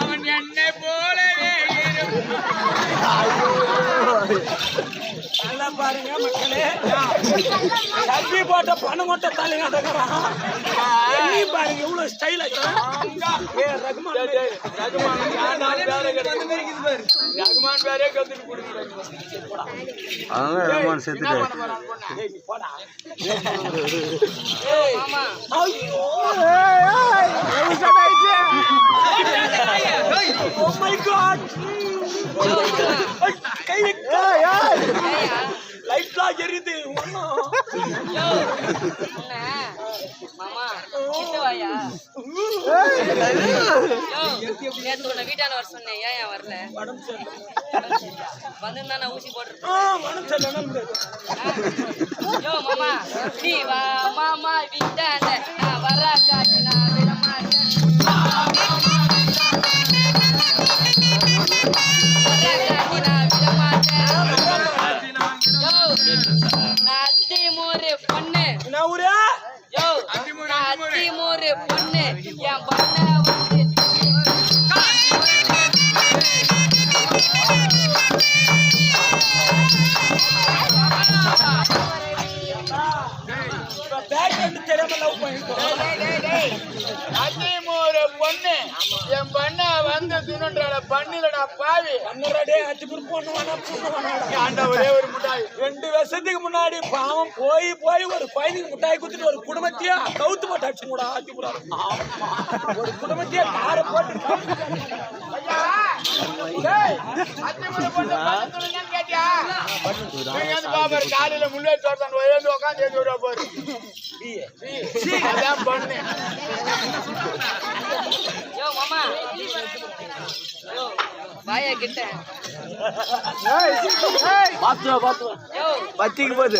அவன் என்னை போலவே இருக்கும் நல்லா பாருங்க மக்களே. சர்வி போட்ட பணம் கொட்ட தலைங்க நீ பாருங்க இவ்வளவு ஸ்டைல் ஏ ரகுமான் பேரே. கத்துட்டு கொடுக்குறாங்க Oh my God! என்ன? மாமா கிட்ட வாயா? யோ நேத்து உன்னை வீட்டான வர சொன்னேன். ஏன் ஏன் வரல. வந்திருந்தா நான் ஊசி போட்டுருப்பேன். யோ மாமா நீ வா மாமா வீட்டாண்ட நான் வர காட்டி ஊரு? யோ நான் அத்தி மூறு பொண்ணு. என் பண்ண வந்து தெரியாம லவ் பண்ணிட்டோம் அத்தையும் ஒரு பொண்ணு. என் பண்ண பண்ணிலடா பாவி. பன்னரடே அஞ்சு பேர் பொண்ணு வேணா பொண்ணு வேணாடா ஆண்ட ஒரே ஒரு முட்டாய். ரெண்டு வருஷத்துக்கு முன்னாடி பாவம் போய் போய் ஒரு பையனுக்கு முட்டாய் குத்துட்டு ஒரு குடும்பத்தையே கவுத்து போட்டு அடிச்சு கூட ஆக்கி கூடாது ஒரு குடும்பத்தையே காரை போட்டு காலையில வந்து உட்காந்து பாரு அதான் பொண்ணு பத்திக்கு போகுது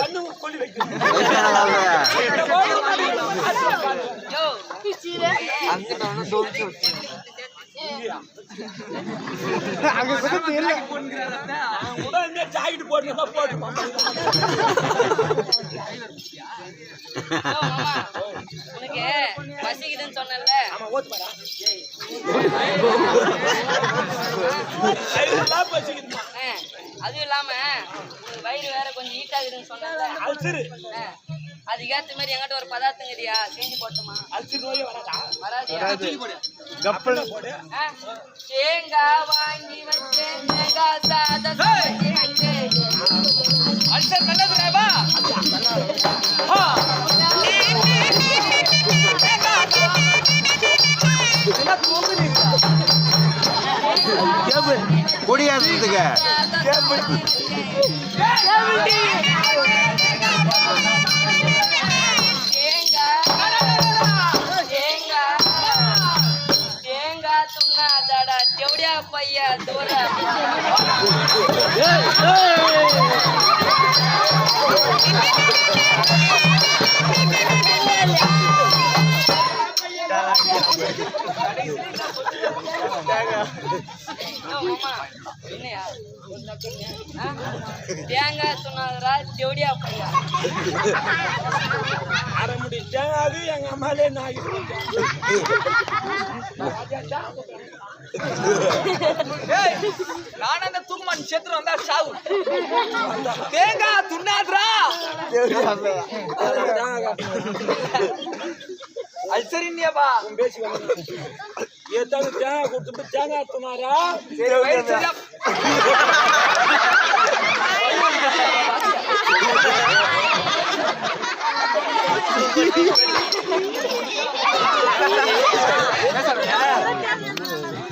கண்ணு உடனே ஜாக்கெட் போட்டு போட்டுமா யோ மாமா உனக்கு பசிக்குதுன்னு சொன்னேன்ல. ஆமா ஓத்து பசிக்குதுமா. அதுவும் இல்லாம வயிறு வேற கொஞ்சம் ஹீட் ஆகுதுன்னு சொன்னேன்ல. அல்சரு ஆ, அதுக்கேத்த மாதிரி என்கிட்ட ஒரு பதார்த்தங்கடியா செஞ்சு போட்டுமா? நோயே வராதா? கப்பல். தேங்காய் வாங்கி வச்சேன் தேங்காய் சாதம் கேபிள் குடியாறதுக்கு பையா தூர தேங்காய் துண்ணாதடா ஜவுடியா பையா அரை முடி எங்க அம்மாலே நாய் நான் அந்த தூக்குமான் சேத்துல வந்தா சாவு தேங்காய் துண்ணாதுரா. பேசி ஏதாவது தேங்காய் கொடுத்துட்டு தேங்காய் துணாரா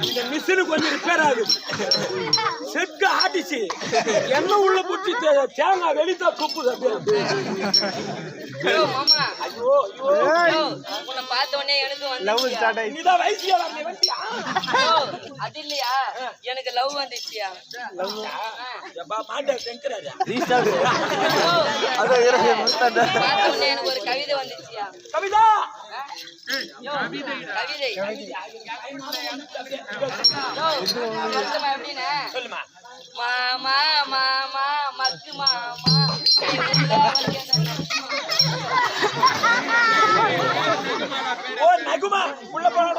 இந்த மிஷினு கொஞ்சம் ரிப்பேர் ஆகுது. செட்டு ஆட்டிச்சு. எண்ணெய் உள்ள புடிச்சு தேங்காய் வெளித்தா துப்புது அப்படியே. ஐயோ மாமா. ஐயோ. ஐயோ ஐயோ, உன்னை பார்த்த உடனே எனக்கு லவ் வந்துச்சியா எனக்கு ஒரு கவிதை வந்துச்சியா கவிதா! எப்படின்னா? சொல்லுமா. மாமா மாமா மக்கு மாமா ஓ நகுமா உள்ள போனோம்